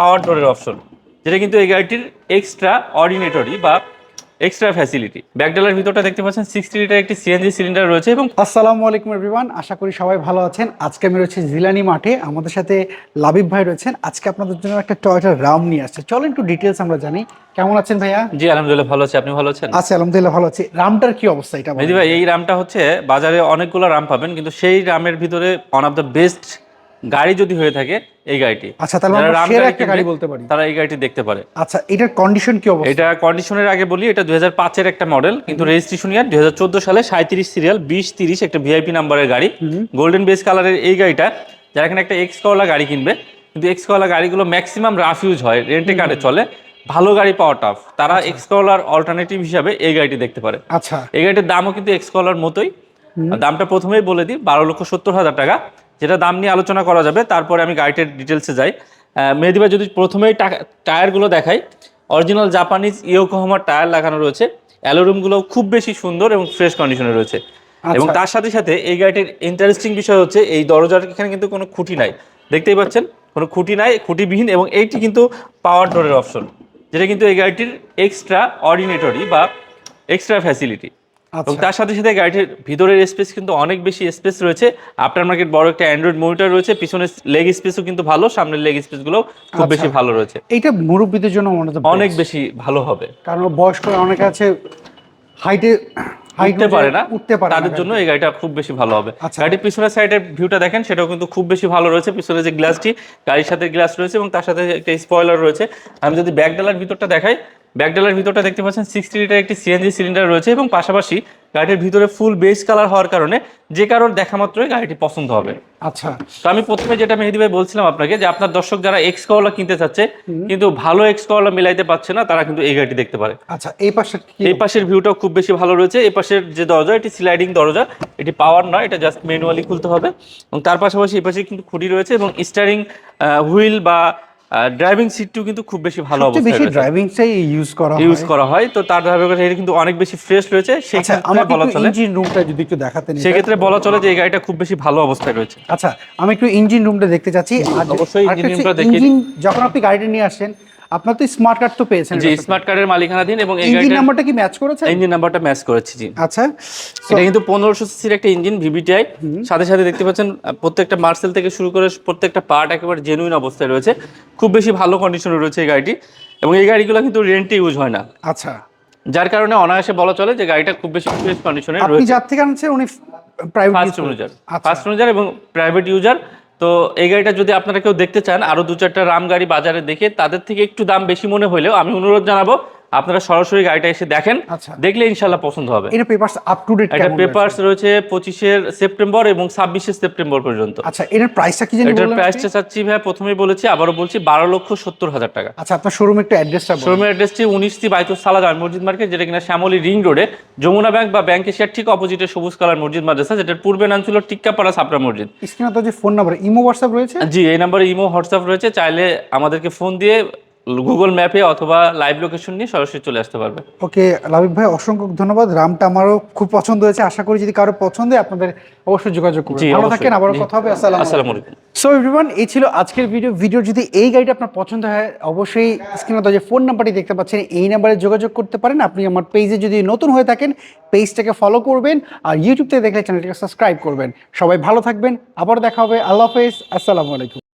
পাওয়ার ডোরের অপশন যেটা কিন্তু এই গাড়িটির এক্সট্রা অর্ডিনেটরি বা এক্সট্রা ফ্যাসিলিটি ব্যাকডালার ভিতরটা দেখতে পাচ্ছেন সিক্সটি লিটার একটি সিএনজি সিলিন্ডার রয়েছে এবং আসসালামু আলাইকুম এভরিওয়ান আশা করি সবাই ভালো আছেন। আজকে আমি রয়েছে জিলানি মাঠে আমাদের সাথে লাবিব ভাই রয়েছেন। আজকে আপনাদের জন্য একটা টয়টা রাম নিয়ে আসছে। চলো একটু ডিটেলস আমরা জানি। কেমন আছেন ভাইয়া? জি আলহামদুলিল্লাহ ভালো আছে। আপনি ভালো আছেন? আছি আলহামদুলিল্লাহ ভালো আছি। রামটার কি অবস্থা এটা মেহেদি ভাই এই রামটা হচ্ছে বাজারে অনেকগুলো রাম পাবেন কিন্তু সেই রামের ভিতরে ওয়ান অফ দ্য বেস্ট গাড়ি যদি হয়ে থাকে এই গাড়িটি। আচ্ছা তাহলে আমরা সেরা একটা গাড়ি বলতে পারি। তারা এই গাড়িটি দেখতে পারে। আচ্ছা এটার কন্ডিশন কি অবস্থা? এটা কন্ডিশনের আগে বলি এটা দুই হাজার পাঁচের একটা মডেল কিন্তু রেজিস্ট্রেশন ইয়ার দুই হাজার চোদ্দ সালে সাঁত্রিশ সিরিয়াল বিশ তিরিশ একটা ভিআইপি নাম্বারের গাড়ি। গোল্ডেন বেস কালারের এই গাড়িটা যারা এখানে একটা এক্স কলা গাড়ি কিনবে কিন্তু এক্স কলা গাড়িগুলো ম্যাক্সিমাম রাফ ইউজ হয় রেন্টে কারে চলে ভালো গাড়ি পাওয়া টাফ তারা এক্স কলার অল্টারনেটিভ হিসাবে এই গাড়িটি দেখতে পারে। আচ্ছা। এই গাড়িটির দামও কিন্তু এক্স কলার মতোই। দামটা প্রথমেই বলে দিই বারো লক্ষ সত্তর হাজার টাকা। যেটা দাম নিয়ে আলোচনা করা যাবে তারপরে আমি গাড়িটির ডিটেলসে যাই। আহ, মেহেদি যদি প্রথমেই টায়ারগুলো দেখাই অরিজিনাল জাপানিজ ইয়োকোহামার টায়ার লাগানো রয়েছে। অ্যালোরুমগুলো খুব বেশি সুন্দর এবং ফ্রেশ কন্ডিশনে রয়েছে। এবং তার সাথে সাথে এই গাড়িটির ইন্টারেস্টিং বিষয় হচ্ছে এই দরজার এখানে কিন্তু কোনো খুঁটি নাই। দেখতেই পাচ্ছেন? কোনো খুঁটি নাই খুঁটিবিহীন এবং এইটি কিন্তু পাওয়ার ডোরের অপশন যেটা কিন্তু এই গাড়িটির এক্সট্রা অর্ডিনেটরি বা এক্সট্রা ফ্যাসিলিটি এবং আচ্ছা তার সাথে সাথে গাড়িটির ভিতরের স্পেস কিন্তু অনেক বেশি স্পেস রয়েছে। আফটার মার্কেট বড় একটা অ্যান্ড্রয়েড মনিটর রয়েছে পিছনের লেগ স্পেসও কিন্তু ভালো সামনের লেগ স্পেসগুলো খুব বেশি আচ্ছা। ভালো রয়েছে। এইটা মুরব্বীদের জন্য অনেক বেশি ভালো হবে। কারণ বয়স্ক অনেকে আছে হাইটে উঠতে পারে না। উঠতে পারে তাদের জন্য এই গাড়িটা খুব বেশি ভালো হবে। আচ্ছা। গাড়ির পিছনের সাইডের ভিউটা দেখেন সেটাও কিন্তু খুব বেশি ভালো রয়েছে। পিছনে যে গ্লাসটি গাড়ির সাথে গ্লাস রয়েছে এবং তার সাথে একটা স্পয়লার রয়েছে। আমি যদি ব্যাকডালার ভিতরটা দেখাই ব্যাকডালার ভিতরটা দেখতে পাচ্ছেন সিক্সটি লিটার একটি সিএনজি সিলিন্ডার রয়েছে এবং পাশাপাশি গাড়িটির ভিতরে ফুল বেস কালার হওয়ার কারণে যে কারোর দেখা মাত্রই গাড়িটি পছন্দ হবে। আচ্ছা। তো আমি প্রথমে যেটা মেহেদি ভাই বলছিলাম আপনাকে যে আপনার দর্শক যারা এক্স কওয়ালা কিনতে চাচ্ছে কিন্তু ভালো এক্স কওয়ালা মিলাইতে পারছে না তারা কিন্তু এই গাড়িটি দেখতে পারে। আচ্ছা এই পাশে এই পাশের ভিউটাও খুব বেশি ভালো রয়েছে। এই পাশের যে দরজা এটি স্লাইডিং দরজা এটি পাওয়ার নয় এটা জাস্ট ম্যানুয়ালি খুলতে হবে। এবং তার পাশাপাশি এই পাশে কিন্তু খুঁটি রয়েছে এবং স্টারিং হুইল বা ড্রাইভিং সিটটিও কিন্তু খুব বেশি ভালো অবস্থা অবস্থায় বেশি ড্রাইভিং ড্রাইভিংটাই ইউজ করা হয়। ইউজ করা হয় তো তার ধারণা এটা কিন্তু অনেক বেশি ফ্রেশ রয়েছে। আচ্ছা ক্ষেত্রে আমাকে বলা চলে ইঞ্জিন রুমটা যদি একটু দেখাতেন সেই সেক্ষেত্রে বলা চলে যে এই গাড়িটা খুব বেশি ভালো অবস্থায় রয়েছে। আচ্ছা আমি একটু ইঞ্জিন রুমটা দেখতে চাচ্ছি। আর অবশ্যই ইঞ্জিন রুমটা দেখি যখন আপনি গাড়িটা নিয়ে আসেন আপনার তো স্মার্ট কার্ড তো পেয়েছেন যে স্মার্ট কার্ডের মালিকানাধীন এবং ইঞ্জিন নাম্বারটা কি ম্যাচ করেছে ইঞ্জিন নাম্বারটা ম্যাচ করেছি জি। আচ্ছা এটা কিন্তু পনেরোশো সিসির একটা ইঞ্জিন ভিভিটিআই সাথে সাথে দেখতে পাচ্ছেন প্রত্যেকটা মার্সেল থেকে শুরু করে প্রত্যেকটা পার্ট একেবারে জেনুইন অবস্থায় রয়েছে। খুব বেশি ভালো কন্ডিশনে রয়েছে এই গাড়িটি। এবং এই গাড়িগুলো কিন্তু রেন্টে ইউজ হয় না। আচ্ছা। যার কারণে অনায়াসে বলা চলে যে গাড়িটা খুব বেশি ফ্রেশ কন্ডিশনে আপনি যার থেকে আনছেন উনি private first user first user এবং প্রাইভেট ইউজার তো এই গাড়িটা যদি আপনারা কেউ দেখতে চান, আরও দু চারটা রাম গাড়ি বাজারে দেখে, তাদের থেকে একটু দাম বেশি মনে হলেও আমি অনুরোধ জানাব আপনারা সরাসরি গাড়িটা এসে দেখেন আচ্ছা। দেখলে ইনশাল্লাহ পছন্দ হবে। এটা পেপারস আপ টু ডেট এটা পেপারস রয়েছে? পঁচিশের সেপ্টেম্বর এবং ছাব্বিশে সেপ্টেম্বর পর্যন্ত। আচ্ছা এটার প্রাইসটা কি জানি এটার প্রাইসটা চাচ্ছি ভাই প্রথমেই বলেছি আবারও বলছি বারো লক্ষ সত্তর হাজার টাকা। আচ্ছা আপনার শোরুম একটু অ্যাড্রেসটা বলুন। শোরুমের অ্যাড্রেসটি উনিশটি বাইতুল সালাদ জামে মসজিদ মার্কেট যেটা কিনা শ্যামলী রিং রোডে যমুনা ব্যাংক বা ব্যাংক এশিয়ার ঠিক অপোজিটে সবুজ কালার মসজিদ মাদ্রাসা যেটার পূর্বে নাম ছিল টিক্কাপাড়া সাপড়া মসজিদ। স্ক্রিনে তো যে ফোন নাম্বার ইমো হোয়াটসঅ্যাপ রয়েছে? জি এই নাম্বারে ইমো হোয়াটসঅ্যাপ রয়েছে চাইলে আমাদেরকে ফোন দিয়ে গুগল ম্যাপে অথবা লাইভ লোকেশন নিয়ে সরাসরি চলে আসতে পারবে। ওকে লাবিব ভাই অসংখ্য ধন্যবাদ। রামটা আমারও খুব পছন্দ হয়েছে। আশা করি যদি কারও পছন্দ হয় আপনাদের অবশ্যই যোগাযোগ করবেন। ভালো থাকেন আবারও কথা হবে। আসসালামু আলাইকুম। সো এভরিওয়ান এই ছিল আজকের ভিডিও ভিডিও যদি এই গাড়িটা আপনার পছন্দ হয় অবশ্যই স্ক্রিনে তো যে ফোন নাম্বারটি দেখতে পাচ্ছেন। এই নাম্বারে যোগাযোগ করতে পারেন। আপনি আমার পেজে যদি নতুন হয়ে থাকেন পেজটাকে ফলো করবেন আর ইউটিউব থেকে দেখলে চ্যানেলটাকে সাবস্ক্রাইব করবেন। সবাই ভালো থাকবেন। আবার দেখা হবে। আল্লাহ হাফেজ। আসসালামু আলাইকুম।